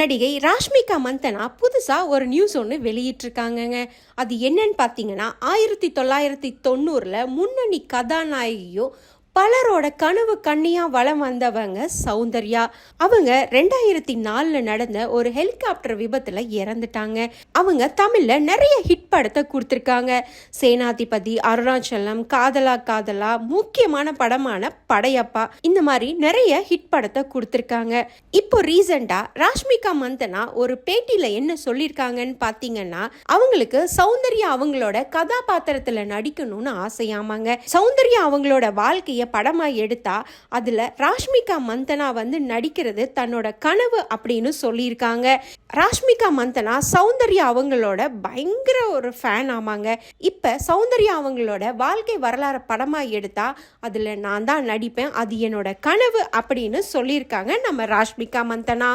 நடிகை ராஷ்மிகா மந்தனா புதுசாக ஒரு நியூஸ் ஒன்று வெளியிட்டிருக்காங்கங்க. அது என்னன்னு பார்த்தீங்கன்னா ஆயிரத்தி தொள்ளாயிரத்தி தொண்ணூறில் முன்னணி கதாநாயகியும் பலரோட கனவு கண்ணியா வலம் வந்தவங்க சௌந்தர்யா. அவங்க ரெண்டாயிரத்தி நாலில் நடந்த ஒரு ஹெலிகாப்டர் விபத்தில் இறந்துட்டாங்க. அவங்க தமிழில் நிறைய ஹிட் படத்தை கொடுத்துருக்காங்க. சேனாதிபதி அருணாச்சலம் காதலா காதலா முக்கியமான படமான படையப்பா இந்த மாதிரி நிறைய ஹிட் படத்தை கொடுத்துருக்காங்க. இப்போ ரீசெண்டா ராஷ்மிகா மந்தனா ஒரு பேட்டியில என்ன சொல்லியிருக்காங்கன்னு பார்த்தீங்கன்னா அவங்களுக்கு சௌந்தர்யா அவங்களோட கதாபாத்திரத்துல நடிக்கணும்னு ஆசையாமாங்க. சௌந்தர்யா அவங்களோட வாழ்க்கைய படமாக எடுத்தா அதில் ராஷ்மிகா மந்தனா வந்து நடிக்கிறது தன்னோட கனவு அப்படின்னு சொல்லியிருக்காங்க. ராஷ்மிகா மந்தனா சௌந்தர்யா அவங்களோட பயங்கர ஒரு ஃபேன் ஆமாங்க. இப்போ சௌந்தர்யா அவங்களோட வாழ்க்கை வரலாறு படமாக எடுத்தா அதில் நான் தான் நடிப்பேன் அது என்னோட கனவு அப்படின்னு சொல்லியிருக்காங்க நம்ம ராஷ்மிகா மந்தனா.